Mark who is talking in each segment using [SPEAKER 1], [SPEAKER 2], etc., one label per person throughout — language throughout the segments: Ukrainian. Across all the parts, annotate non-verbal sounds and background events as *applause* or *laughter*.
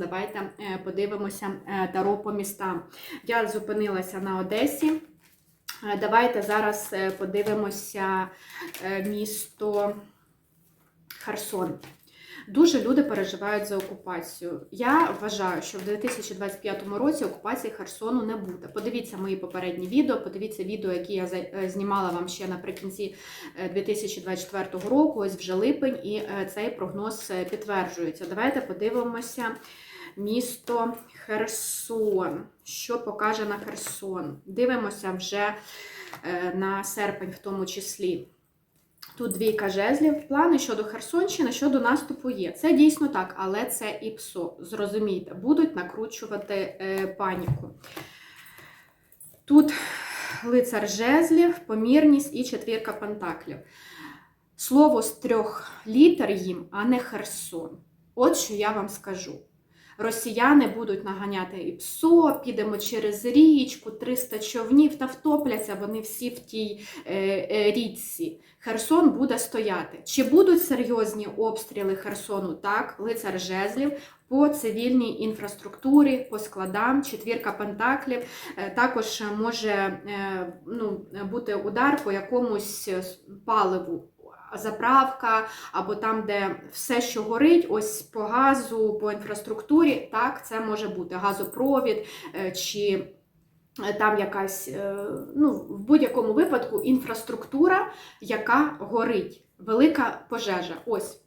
[SPEAKER 1] Давайте е, подивимося е, таро по містам. Я зупинилася на Одесі. Е, Давайте зараз подивимося місто Херсон. Дуже люди переживають за окупацію. Я вважаю, що в 2025 році окупації Херсону не буде. Подивіться мої попередні відео, подивіться відео, які я знімала вам ще наприкінці е, 2024 року. Ось вже липень, і цей прогноз підтверджується. Давайте подивимося місто Херсон. Що покаже на Херсон? Дивимося вже е, на серпень, в тому числі. Тут двійка жезлів. Плани щодо Херсонщини, щодо наступу є. Це дійсно так, але це і ПСО. Зрозумійте, будуть накручувати е, паніку. Тут лицар жезлів, помірність і четвірка пентаклів. Слово з трьох літер їм, а не Херсон. От що я вам скажу. Росіяни будуть наганяти і ПСО, підемо через річку, 300 човнів та втопляться вони всі в тій е, е, річці. Херсон буде стояти. Чи будуть серйозні обстріли Херсону? Так, лицар жезлів по цивільній інфраструктурі, по складам, четвірка пентаклів. Е, Також може ну, бути удар по якомусь паливу. Заправка, або там, де все, що горить, ось по газу, по інфраструктурі, так, це може бути газопровід е, чи е, там якась, е, ну, в будь-якому випадку інфраструктура, яка горить, велика пожежа. Ось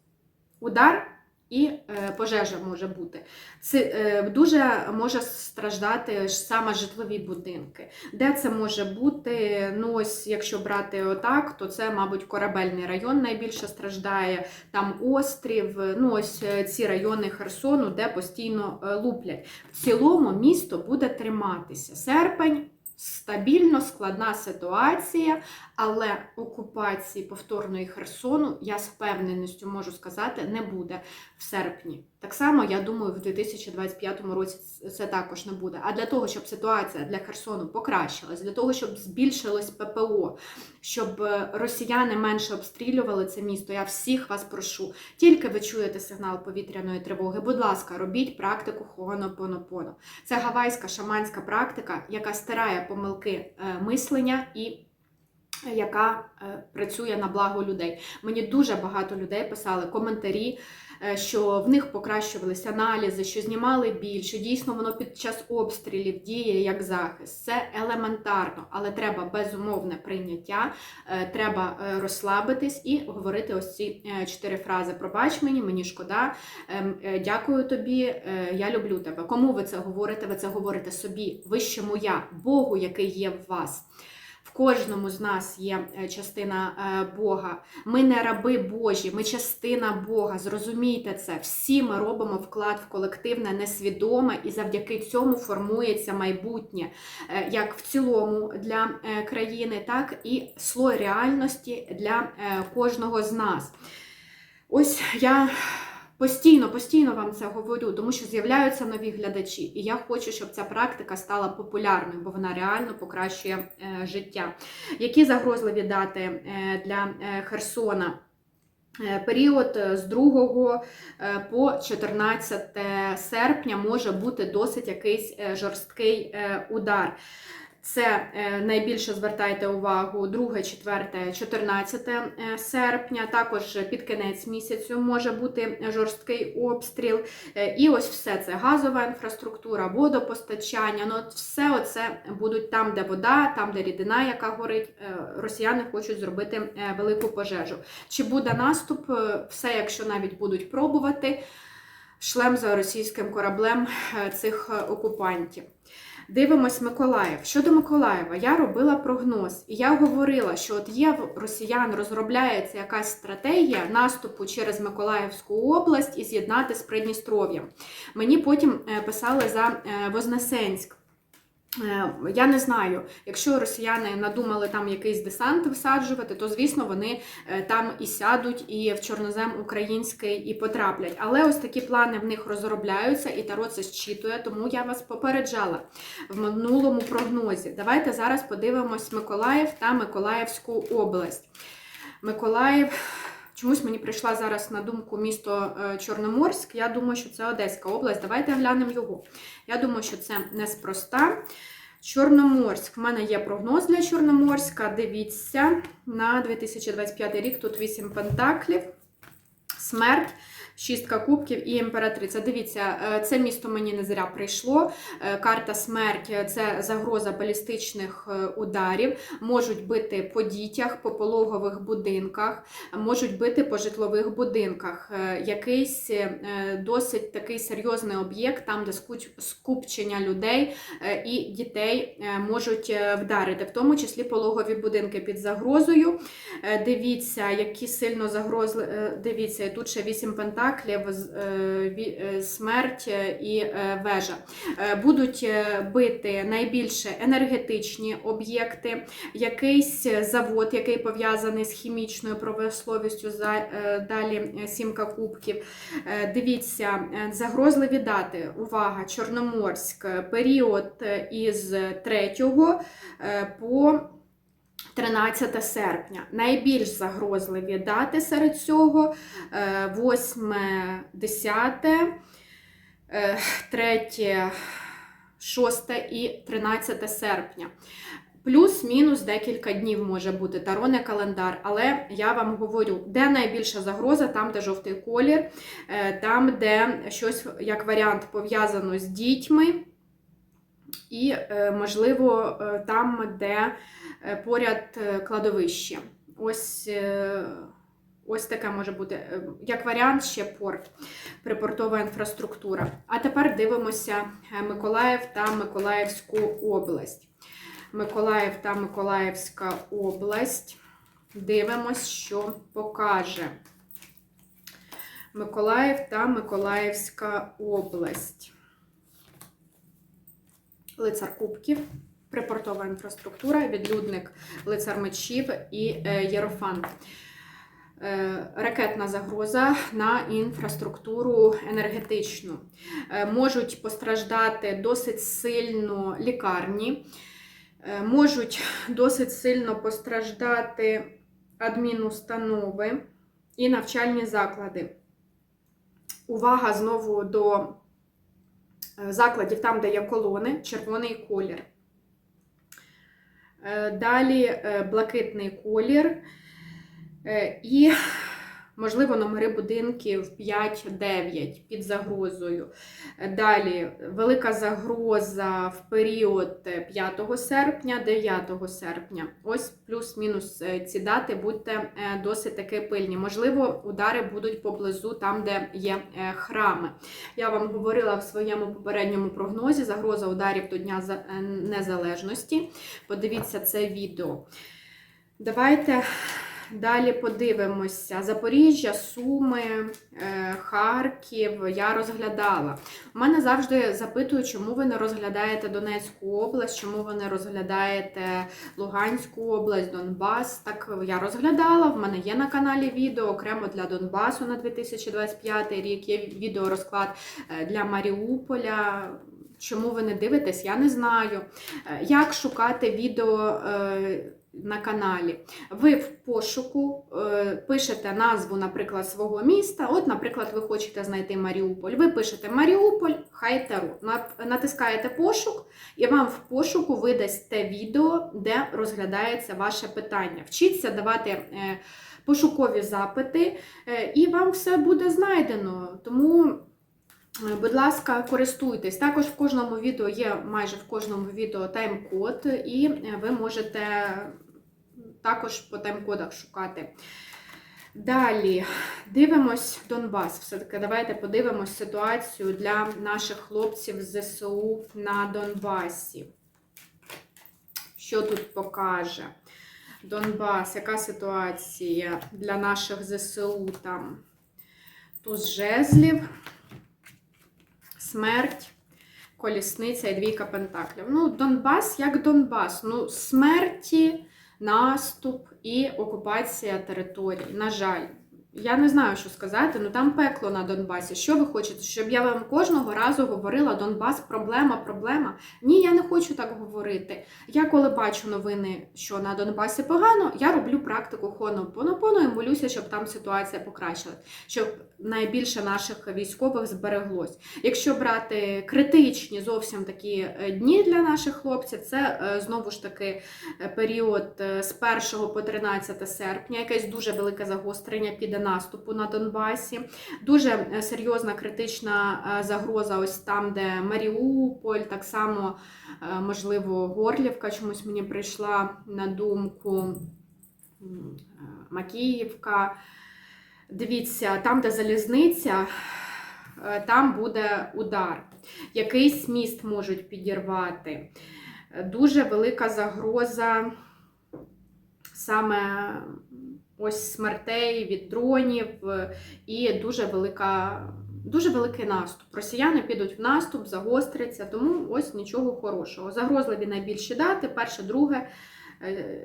[SPEAKER 1] удар і е, пожежа може бути. Це е, дуже може страждати саме житлові будинки. Де це може бути? Ну, ось, якщо брати отак, то це, мабуть, корабельний район найбільше страждає, там острів, ну ось е, ці райони Херсону, де постійно луплять. В цілому місто буде триматися. Серпень. Стабільно складна ситуація, але окупації повторної Херсону, я з впевненістю можу сказати, не буде в серпні. Так само, я думаю, в 2025 році це також не буде. А для того, щоб ситуація для Херсону покращилась, для того, щоб збільшилось ППО, щоб е, росіяни менше обстрілювали це місто, я всіх вас прошу. Тільки ви чуєте сигнал повітряної тривоги, будь ласка, робіть практику Хоонопонопоно. Це гавайська шаманська практика, яка стирає помилки е, мислення і яка е, працює на благо людей. Мені дуже багато людей писали коментарі, е, що в них покращувалися аналізи, що знімали біль, що дійсно воно під час обстрілів діє як захист. Це елементарно, але треба безумовне прийняття, е, треба розслабитись і говорити ось ці чотири фрази. Пробач мені, мені шкода, ем, дякую тобі, я люблю тебе. Кому ви це говорите? Ви це говорите собі, вищому я, Богу, який є в вас. В кожному з нас є е, частина е, Бога. Ми не раби Божі, ми частина Бога. Зрозумійте це. Всі ми робимо вклад в колективне, несвідоме, і завдяки цьому формується майбутнє, е, як в цілому для країни, так і слой реальності для кожного з нас. Ось я Постійно, постійно вам це говорю, тому що з'являються нові глядачі, і я хочу, щоб ця практика стала популярною, бо вона реально покращує е, життя. Які загрозливі дати е, для е, Херсона? Період з 2 е, по 14 серпня може бути досить якийсь жорсткий удар. Це е, найбільше звертайте увагу 2, 4, 14 е, серпня. Також під кінець місяцю може бути жорсткий обстріл. Е, І ось все це газова інфраструктура, водопостачання. Ну, все оце будуть там, де вода, там, де рідина, яка горить. Е, Росіяни хочуть зробити велику пожежу. Чи буде наступ? Все, якщо навіть будуть пробувати, шлем за російським кораблем цих окупантів. Дивимось Миколаїв. Щодо Миколаєва, я робила прогноз, і я говорила, що от є росіян розробляється якась стратегія наступу через Миколаївську область і з'єднати з Придністров'ям. Мені потім е, писали за е, Вознесенськ. Е, Я не знаю, якщо росіяни надумали там якийсь десант висаджувати, то звісно вони е, там і сядуть, і в чорнозем український і потраплять. Але ось такі плани в них розробляються, і Таро це зчитує, тому я вас попереджала в минулому прогнозі. Давайте зараз подивимось Миколаїв та Миколаївську область. Миколаїв. Чомусь мені прийшла зараз на думку місто е, Чорноморськ. Я думаю, що це Одеська область. Давайте глянемо його. Я думаю, що це неспроста. Чорноморськ. В мене є прогноз для Чорноморська. Дивіться, на 2025 рік тут 8 пентаклів, смерть. Шістка кубків і імператриця. Дивіться, е, це місто мені не зря прийшло. Е, Карта смерть це загроза балістичних е, ударів. Можуть бити по дітях, по пологових будинках, можуть бити по житлових будинках. Е, Якийсь е, досить такий серйозний об'єкт, там, де скупчення людей е, і дітей е, можуть е, вдарити, в тому числі пологові будинки під загрозою. Е, Дивіться, які сильно загрозли. е, Дивіться, і тут ще вісім пентаклів, з- е, е, смерть і е, вежа. Будуть бити найбільше енергетичні об'єкти, якийсь завод, який пов'язаний з хімічною промисловістю, далі сімка кубків. Дивіться, загрозливі дати. Увага, Чорноморськ, період із 3 е, по 13 серпня. Найбільш загрозливі дати серед цього 8, 10, 3, 6 і 13 серпня. Плюс-мінус декілька днів може бути тароне календар, але я вам говорю, де найбільша загроза, там, де жовтий колір, е, там, де щось як варіант пов'язано з дітьми, і, е, можливо, е, там, де е, поряд кладовище. Ось, ось таке може бути. Як варіант, ще порт, припортова інфраструктура. А тепер дивимося Миколаїв та Миколаївську область. Миколаїв та Миколаївська область. Дивимось, що покаже. Миколаїв та Миколаївська область. Лицар Кубків, припортова інфраструктура, відлюдник, лицар мечів і е, єрофант. Е, Ракетна загроза на інфраструктуру енергетичну. Е, Можуть постраждати досить сильно лікарні, можуть досить сильно постраждати адмінустанови і навчальні заклади. Увага знову до закладів, там, де є колони, червоний колір. Е, Далі е, блакитний колір е, і, можливо, номери будинків 5-9 під загрозою. Е, Далі велика загроза в період 5 серпня, 9 серпня. Ось плюс-мінус е, ці дати, будьте е, досить таки пильні. Можливо, удари будуть поблизу там, де є е, храми. Я вам говорила в своєму попередньому прогнозі загроза ударів до Дня е, Незалежності. Подивіться це відео. Давайте далі подивимося. Запоріжжя, Суми, е, Харків я розглядала. У мене завжди запитують, чому ви не розглядаєте Донецьку область, чому ви не розглядаєте Луганську область, Донбас. Так я розглядала. В мене є на каналі відео окремо для Донбасу на 2025 рік. Є відеорозклад е, для Маріуполя. Чому ви не дивитесь, я не знаю. Е, Як шукати відео на каналі? Ви в пошуку е, пишете назву, наприклад, свого міста. От, наприклад, ви хочете знайти Маріуполь. Ви пишете Маріуполь, хай Таро. Натискаєте пошук, і вам в пошуку видасть те відео, де розглядається ваше питання. Вчіться давати. е, Пошукові запити, е, і вам все буде знайдено. Тому Будь ласка, користуйтесь. Також в кожному відео є майже в кожному відео тайм-код, і е, ви можете також по тайм-кодах шукати. Далі дивимось Донбас. Все-таки давайте подивимось ситуацію для наших хлопців з ЗСУ на Донбасі. Що тут покаже? Донбас, яка ситуація для наших ЗСУ там? Туз жезлів смерть, колісниця і двійка пентаклів. Ну, Донбас як Донбас. Ну, смерті, наступ і окупація територій. На жаль, Я не знаю, що сказати, ну там пекло на Донбасі. Що ви хочете? Щоб я вам кожного разу говорила: Донбас проблема, проблема. Ні, я не хочу так говорити. Я коли бачу новини, що на Донбасі погано, я роблю практику хонопонопоно і молюся, щоб там ситуація покращилась, щоб найбільше наших військових збереглось. Якщо брати критичні зовсім такі е, дні для наших хлопців, це е, знову ж таки е, період з 1 по 13 серпня, якесь дуже велике загострення піде наступу на Донбасі. Дуже е, серйозна критична е, загроза, ось там, де Маріуполь, так само, е, можливо, Горлівка чомусь мені прийшла на думку. Макіївка. Дивіться, там, де залізниця, там буде удар. Якийсь міст можуть підірвати. Дуже велика загроза саме ось смертей від дронів е, і дуже велика. Дуже великий наступ. Росіяни підуть в наступ, загостряться, тому ось нічого хорошого. Загрозливі найбільші дати: 1, 2,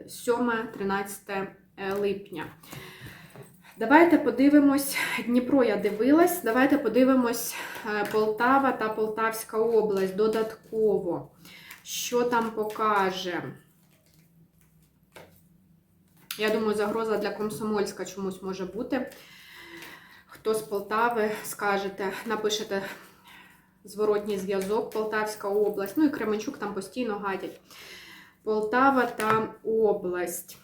[SPEAKER 1] 7, 13 липня. Давайте подивимось, Дніпро я дивилась. Давайте подивимось е, Полтава та Полтавська область додатково. Що там покаже? Я думаю, загроза для Комсомольська чомусь може бути. Хто з Полтави скажете, напишете зворотній зв'язок Полтавська область. Ну і Кременчук там постійно гадять. Полтава та область.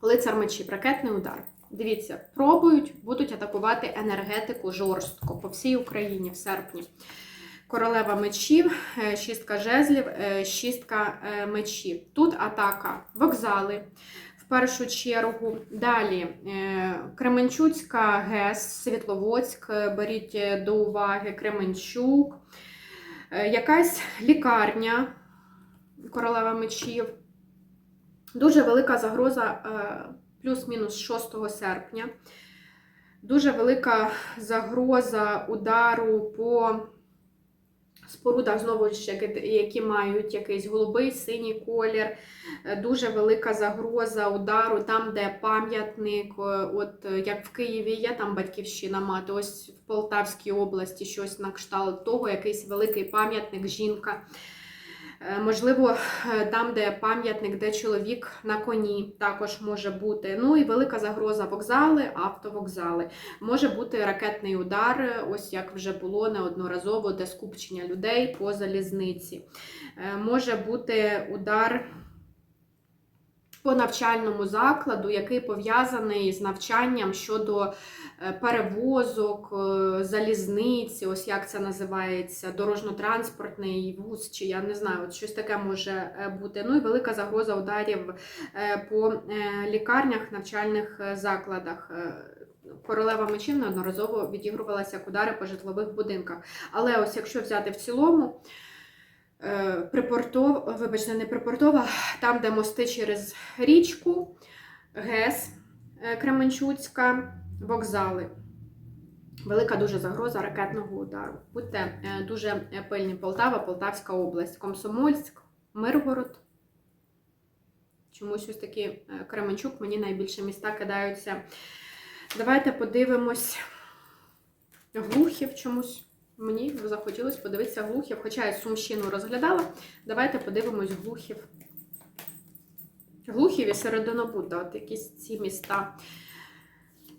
[SPEAKER 1] Лицар мечів, ракетний удар. Дивіться, пробують, будуть атакувати енергетику жорстко по всій Україні в серпні. Королева мечів, е, шістка жезлів, е, шістка е, мечів. Тут атака, вокзали в першу чергу. Далі Кременчуцька ГЕС, Світловодськ, беріть до уваги Кременчук, якась лікарня, королева мечів. Дуже велика загроза плюс-мінус 6 серпня. Дуже велика загроза удару по спорудах, знову ж, які- мають якийсь голубий, синій колір. Е, Дуже велика загроза удару там, де пам'ятник, е, от е, як в Києві є там батьківщина мати, ось в Полтавській області щось на кшталт того, якийсь великий пам'ятник, жінка. Е, Можливо, е, там, де пам'ятник, де чоловік на коні, також може бути. Ну і велика загроза вокзали, автовокзали. Може бути ракетний удар, е, ось як вже було неодноразово, де скупчення людей по залізниці. Може бути удар по навчальному закладу, який пов'язаний з навчанням щодо е, перевозок, е, залізниці, ось як це називається, дорожньо-транспортний вуз, чи я не знаю, от щось таке може е, бути. Ну і велика загроза ударів по лікарнях, навчальних закладах. Королева мечів неодноразово відігрувалася як удари по житлових будинках. Але ось якщо взяти в цілому, е, припортов, вибачте, не припортова, там, де мости через річку, ГЕС е, Кременчуцька, вокзали. Велика дуже загроза ракетного удару. Будьте е, дуже пильні. Полтава, Полтавська область, Комсомольськ, Миргород. Чомусь ось такі Кременчук, мені найбільше міста кидаються. Давайте подивимось глухів чомусь. Мені захотілося подивитися глухів, хоча я Сумщину розглядала. Давайте подивимось глухів. Глухів і Серединобуда, от якісь ці міста.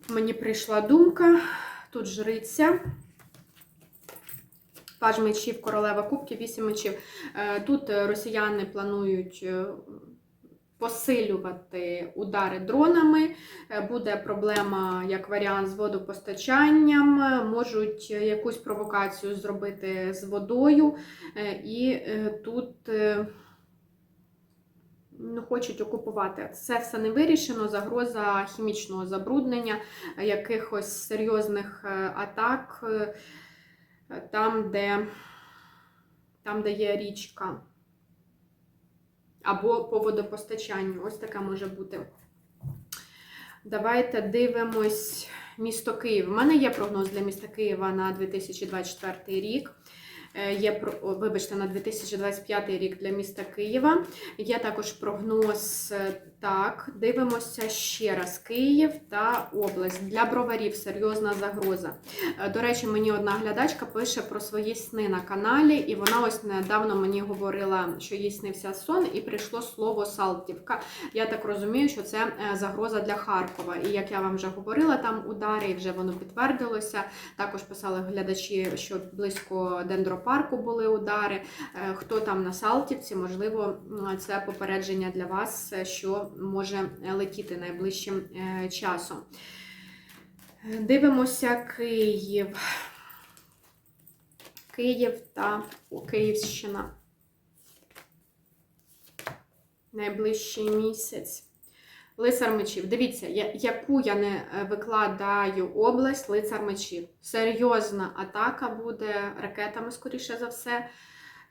[SPEAKER 1] Мені прийшла думка. Тут жриця. Паж мечів, королева кубків, вісім мечів. Е, Тут е, росіяни планують е, посилювати удари дронами. Е, Буде проблема як варіант з водопостачанням, е, можуть якусь провокацію зробити з водою. Е, І тут ну, хочуть окупувати. Це все не вирішено. Загроза хімічного забруднення, якихось серйозних атак там, де, там, де є річка. Або по водопостачанню. Ось така може бути. Давайте дивимось місто Київ. У мене є прогноз для міста Києва на 2024 рік. Е, є вибачте, на 2025 рік для міста Києва. Є також прогноз. е, Так, дивимося ще раз Київ та область. Для броварів серйозна загроза. Е, До речі, мені одна глядачка пише про свої сни на каналі, і вона ось недавно мені говорила, що їй снився сон, і прийшло слово Салтівка. Я так розумію, що це загроза для Харкова. І як я вам вже говорила, там удари, і вже воно підтвердилося. Також писали глядачі, що близько дендропарку були удари. Е, Хто там на Салтівці, можливо, це попередження для вас, е, що може летіти найближчим е, часом. Дивимося Київ. Київ та Київщина. Найближчий місяць. Лицар мечів. Дивіться, яку я не е, викладаю область лицар мечів. Серйозна атака буде ракетами, скоріше за все.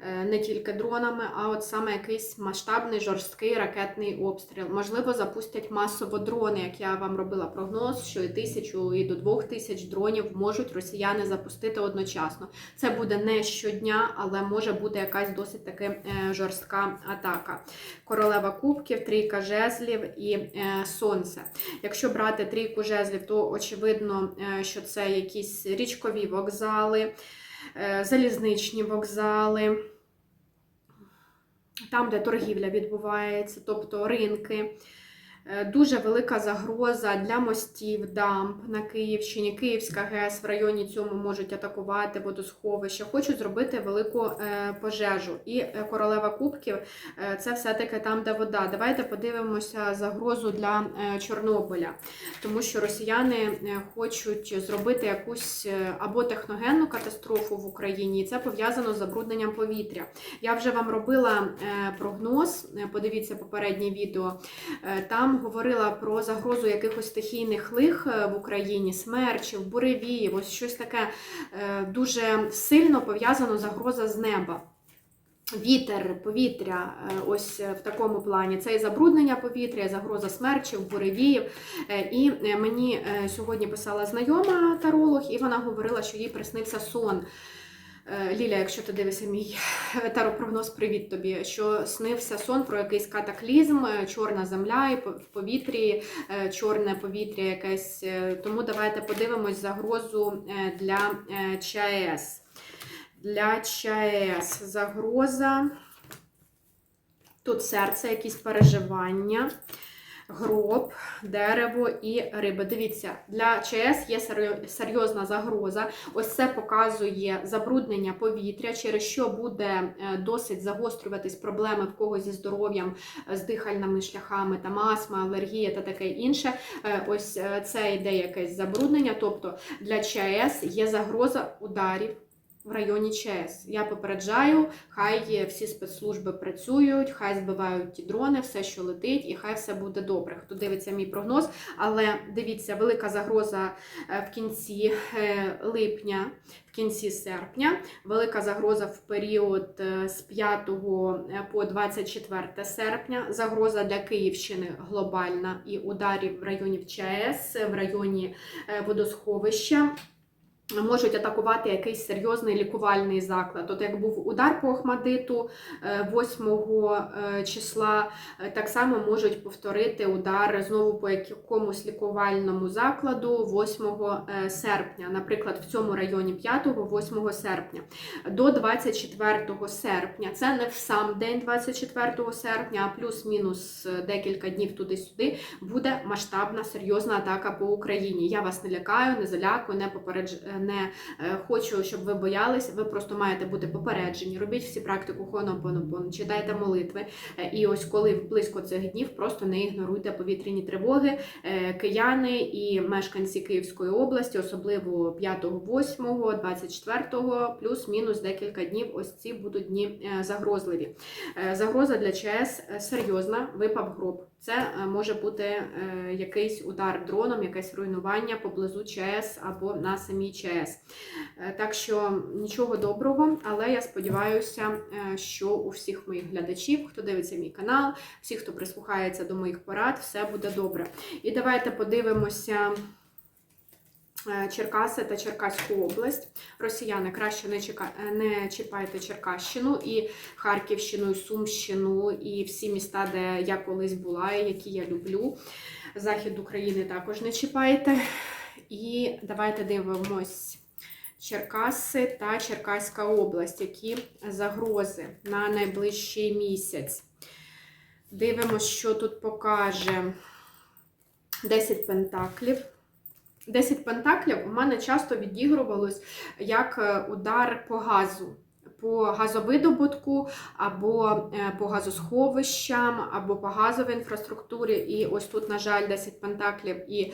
[SPEAKER 1] Е, Не тільки дронами, а от саме якийсь масштабний жорсткий ракетний обстріл. Можливо, запустять масово дрони, як я вам робила прогноз, що і тисячу, і до двох тисяч дронів можуть росіяни запустити одночасно. Це буде не щодня, але може бути якась досить таки е, жорстка атака. Королева кубків, трійка жезлів і е, сонце. Якщо брати трійку жезлів, то очевидно, що це якісь річкові вокзали, залізничні вокзали. Там, де торгівля відбувається, тобто ринки. Е, Дуже велика загроза для мостів, дамб на Київщині, Київська ГЕС в районі цьому можуть атакувати водосховище, хочуть зробити велику е, пожежу. І е, королева кубків це все-таки там, де вода. Давайте подивимося загрозу для Чорнобиля, тому що росіяни хочуть зробити якусь або техногенну катастрофу в Україні, і це пов'язано з забрудненням повітря. Я вже вам робила прогноз, подивіться попереднє відео. Е, Там говорила про загрозу якихось стихійних лих е, в Україні, смерчів, буревіїв, ось щось таке е, дуже сильно пов'язано загроза з неба. Вітер, повітря, е, ось в такому плані. Це і забруднення повітря, і загроза смерчів, буревіїв. І мені сьогодні писала знайома таролог, і вона говорила, що їй приснився сон. Е, Ліля, якщо ти дивишся мій *laughs* таропрогноз, привіт тобі. Що снився сон про якийсь катаклізм, е, чорна земля і в повітрі, е, чорне повітря якесь. Тому давайте подивимось загрозу для ЧАЕС. Для ЧАЕС загроза. Тут серце, якісь переживання, гроб, дерево і риби. Дивіться, для ЧАЕС є серйозна загроза. Ось це показує забруднення повітря, через що буде е, досить загострюватись проблеми в когось зі здоров'ям, е, з дихальними шляхами, там астма, алергія та таке інше. Е, Ось це йде якесь забруднення. Тобто для ЧАЕС є загроза ударів. В районі ЧАЕС. Я попереджаю, хай всі спецслужби працюють, хай збивають ті дрони, все, що летить, і хай все буде добре. Хто дивиться мій прогноз, але дивіться, велика загроза е, в кінці е, липня, в кінці серпня, велика загроза в період е, з 5 по 24 серпня. Загроза для Київщини глобальна і ударів в районі ЧАЕС, в районі водосховища. Можуть атакувати якийсь серйозний лікувальний заклад. От як був удар по Охмадиту е, 8 е, числа, е, так само можуть повторити удар знову по якомусь лікувальному закладу 8 е, серпня, наприклад, в цьому районі 5-8 серпня. До 24 серпня, це не в сам день 24 серпня, а плюс-мінус е, декілька днів туди-сюди, буде масштабна серйозна атака по Україні. Я вас не лякаю, не залякую, не попередж... не е, хочу, щоб ви боялись. Ви просто маєте бути попереджені. Робіть всі практику Хонопонопон, читайте молитви. Е, І ось коли близько цих днів, просто не ігноруйте повітряні тривоги. Е, Кияни і мешканці Київської області, особливо 5, 8, 24, плюс-мінус декілька днів. Ось ці будуть дні загрозливі. Загроза для ЧС серйозна, випав гроб. Це е, може бути е, якийсь удар дроном, якесь руйнування поблизу ЧАЕС або на самій ЧАЕС. Е, Так що нічого доброго, але я сподіваюся, що у всіх моїх глядачів, хто дивиться мій канал, всі, хто прислухається до моїх порад, все буде добре. І давайте подивимося Черкаси та Черкаську область. Росіяни краще не, чека... е, не чіпайте Черкащину і Харківщину, і Сумщину, і всі міста, де я колись була, і які я люблю. Захід України також не чіпайте. І давайте дивимось Черкаси та Черкаська область, які загрози на найближчий місяць. Дивимось, що тут покаже 10 пентаклів. 10 пентаклів у мене часто відігрувалось як е, удар по газу, по газовидобутку, або е, по газосховищам, або по газовій інфраструктурі. І ось тут, на жаль, 10 пентаклів і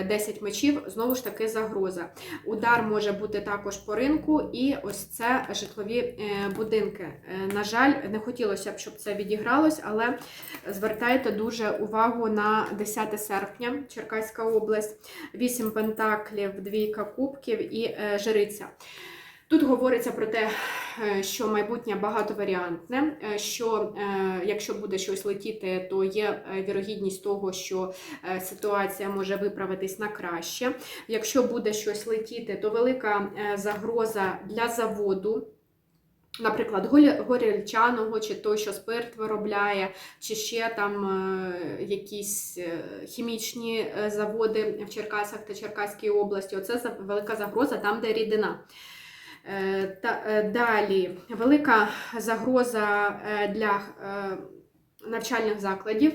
[SPEAKER 1] е, 10 мечів знову ж таки загроза. Удар може бути також по ринку, і ось це житлові е, будинки. Е, На жаль, не хотілося б, щоб це відігралось, але звертайте дуже увагу на 10 серпня, Черкаська область, 8 пентаклів, двійка кубків і е, жриця. Тут говориться про те, е, що майбутнє багатоваріантне, е, що е, якщо буде щось летіти, то є вірогідність того, що ситуація може виправитись на краще. Якщо буде щось летіти, то велика загроза для заводу. Наприклад, горілчаного, чи той, що спирт виробляє, чи ще там якісь хімічні заводи в Черкасах та Черкаській області. Оце велика загроза там, де рідина. Е, е, далі велика загроза е, для навчальних закладів.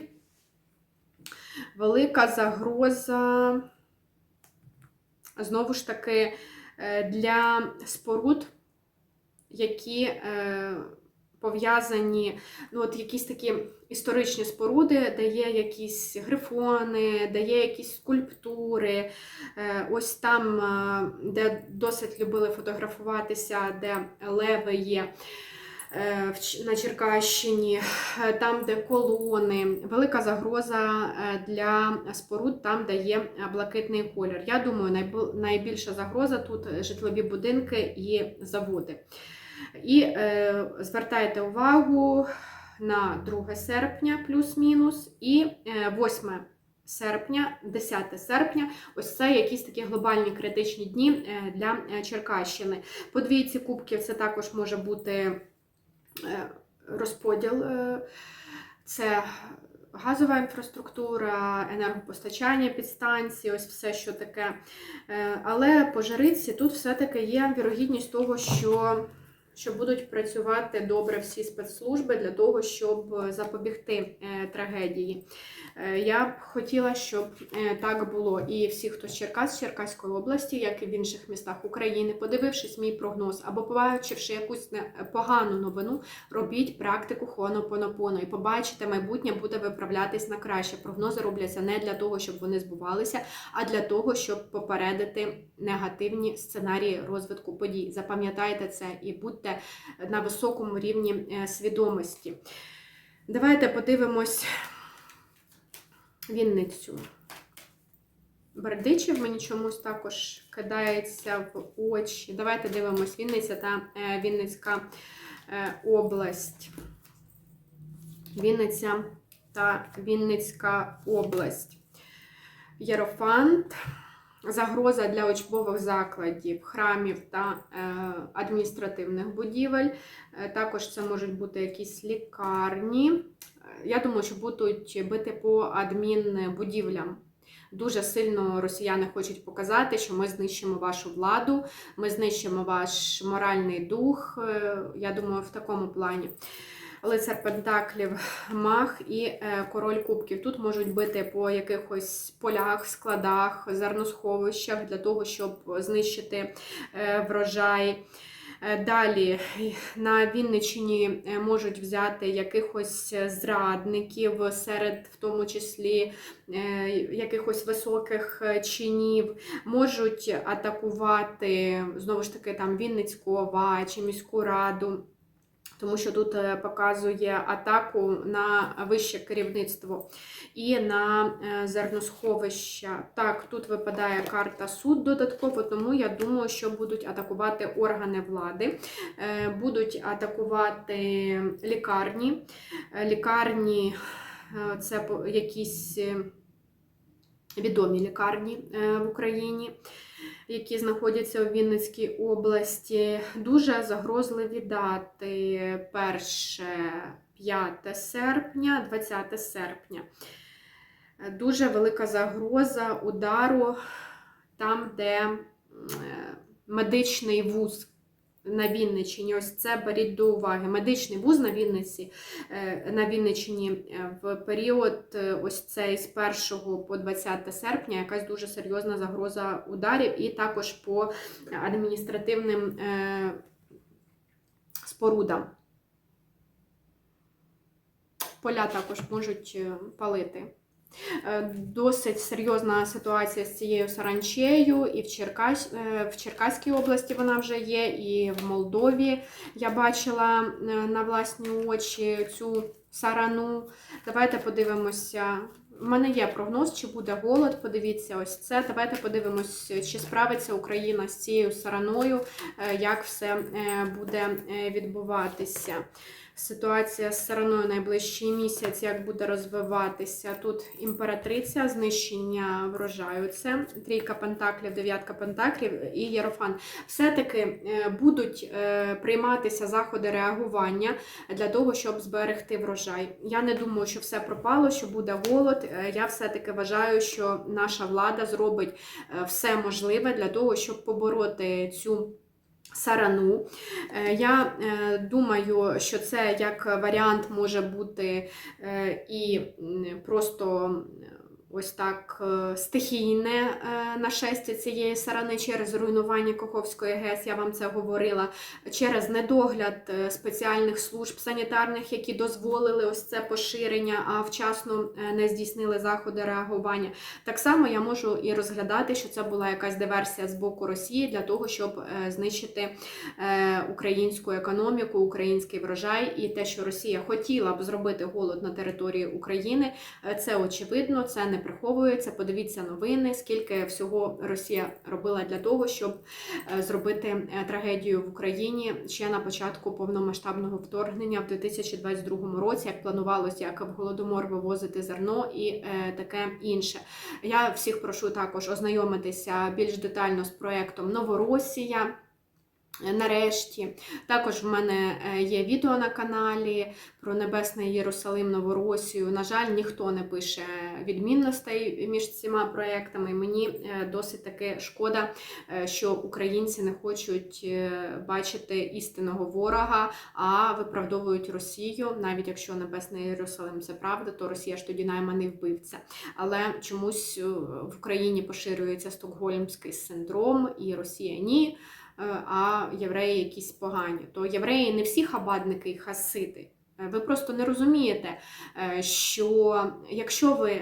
[SPEAKER 1] Велика загроза, знову ж таки, для споруд, які пов'язані, ну, от якісь такі історичні споруди, де є якісь грифони, де є якісь скульптури. Е, Ось там, е, де досить любили фотографуватися, де леви є. е, На Черкащині, там, де колони, велика загроза для споруд, там, де є блакитний колір. Я думаю, найбільша загроза тут житлові будинки і заводи. І е, звертайте увагу на 2 серпня, плюс-мінус, і е, 8 серпня, 10 серпня. Ось це якісь такі глобальні критичні дні е, для е, Черкащини. По двійці кубків це також може бути е, розподіл. е, Це газова інфраструктура, енергопостачання підстанції, ось все, що таке. Е, Але по жриці тут все-таки є вірогідність того, що що будуть працювати добре всі спецслужби для того, щоб запобігти е, трагедії. Е, Я б хотіла, щоб е, так було. І всі, хто з Черкас, з Черкаської області, як і в інших містах України, подивившись мій прогноз або побачивши якусь погану новину, робіть практику Хо'онопонопоно і побачите, майбутнє буде виправлятись на краще. Прогнози робляться не для того, щоб вони збувалися, а для того, щоб попередити негативні сценарії розвитку подій. Запам'ятайте це і будьте на високому рівні е, свідомості. Давайте подивимось Вінницю. Бердичів мені чомусь також кидається в очі. Давайте дивимось Вінниця та е, Вінницька е, область. Вінниця та Вінницька область. Єрофант. Загроза для учбових закладів, храмів та е, адміністративних будівель. Е, також це можуть бути якісь лікарні. Е, Я думаю, що будуть бити по адмінбудівлям. Дуже сильно росіяни хочуть показати, що ми знищимо вашу владу, ми знищимо ваш моральний дух. Я думаю, в такому плані. Лицар Пентаклів, Мах і е, Король Кубків. Тут можуть бити по якихось полях, складах, зерносховищах для того, щоб знищити е, врожай. Е, Далі на Вінниччині можуть взяти якихось зрадників, серед в тому числі якихось високих чинів, можуть атакувати знову ж таки там Вінницьку ОВА чи міську раду. Тому що тут е, показує атаку на вище керівництво і на е, зерносховища. Так, тут випадає карта суд додатково, тому я думаю, що будуть атакувати органи влади, е, будуть атакувати лікарні. Лікарні це якісь відомі лікарні в Україні. Які знаходяться у Вінницькій області. Дуже загрозливі дати 1-5 серпня, 20 серпня. Дуже велика загроза удару там, де е, медичний вуз на Вінниччині. Ось це беріть до уваги. Медичний вуз на Вінниці е, на Вінниччині е, в період е, ось цей з 1 по 20 серпня якась дуже серйозна загроза ударів, і також по адміністративним спорудам. Поля також можуть палити. Е, Досить серйозна ситуація з цією саранчею, і в, Черкас... е, в Черкаській області вона вже є, і в Молдові я бачила е, на власні очі цю сарану. Давайте подивимося. У мене є прогноз, чи буде голод. Подивіться, ось це. Давайте подивимося, чи справиться Україна з цією сараною, як все буде відбуватися. Ситуація з сараною найближчий місяць, як буде розвиватися. Тут імператриця, знищення врожаю. Це трійка пентаклів, дев'ятка пентаклів і єрофан. Все-таки е, будуть е, прийматися заходи реагування для того, щоб зберегти врожай. Я не думаю, що все пропало, що буде голод. Е, Я все-таки вважаю, що наша влада зробить все можливе для того, щоб побороти цю. Сарану. Е, Я е, думаю, що це як варіант може бути е, і просто ось так е, стихійне е, нашестя цієї сарани через руйнування Каховської ГЕС, я вам це говорила, через недогляд е, спеціальних служб санітарних, які дозволили ось це поширення, а вчасно не здійснили заходи реагування. Так само я можу і розглядати, що це була якась диверсія з боку Росії для того, щоб знищити українську економіку, український врожай, і те, що Росія хотіла б зробити голод на території України, це очевидно, це не приховується. Подивіться новини, скільки всього Росія робила для того, щоб е, зробити е, трагедію в Україні ще на початку повномасштабного вторгнення в 2022 році, як планувалося, як в голодомор вивозити зерно і е, таке інше. Я всіх прошу також ознайомитися більш детально з проектом Новоросія. Нарешті, також в мене е, є відео на каналі про Небесний Єрусалим Новоросію. На жаль, ніхто не пише відмінностей між цими проектами. Мені е, досить таки шкода, е, що українці не хочуть бачити істинного ворога, а виправдовують Росію. Навіть якщо Небесний Єрусалим це правда, то Росія ж тоді найманий вбивця. Але чомусь в Україні поширюється стокгольмський синдром, і Росія ні. Е, а євреї якісь погані. То євреї не всі хабадники і хасити. Е, Ви просто не розумієте, е, що якщо ви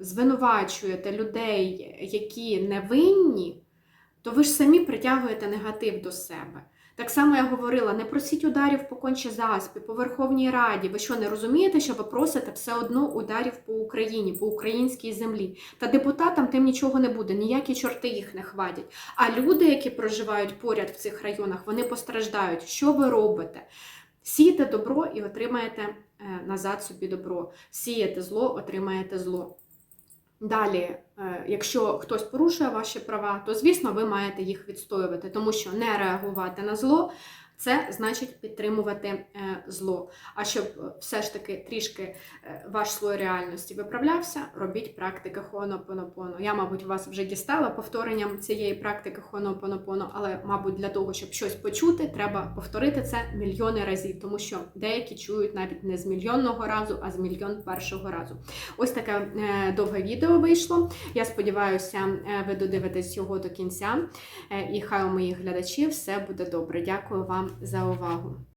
[SPEAKER 1] звинувачуєте людей, які невинні, то ви ж самі притягуєте негатив до себе. Так само я говорила: не просіть ударів по конче заспі, по Верховній Раді. Ви що не розумієте, що ви просите все одно ударів по Україні, по українській землі? Та депутатам тим нічого не буде, ніякі чорти їх не хватять. А люди, які проживають поряд в цих районах, вони постраждають. Що ви робите? Сієте добро і отримаєте е, назад собі добро. Сієте зло, отримаєте зло. Далі, е, якщо хтось порушує ваші права, то звісно ви маєте їх відстоювати, тому що не реагувати на зло це значить підтримувати е, зло. А щоб е, все ж таки трішки е, ваш слой реальності виправлявся, робіть практики Хоонопонопоно. Я, мабуть, вас вже дістала повторенням цієї практики Хоонопонопоно, але, мабуть, для того, щоб щось почути, треба повторити це мільйони разів, тому що деякі чують навіть не з мільйонного разу, а з мільйон першого разу. Ось таке довге відео вийшло. Я сподіваюся, ви додивитесь його до кінця. І хай у моїх глядачів все буде добре. Дякую за увагу.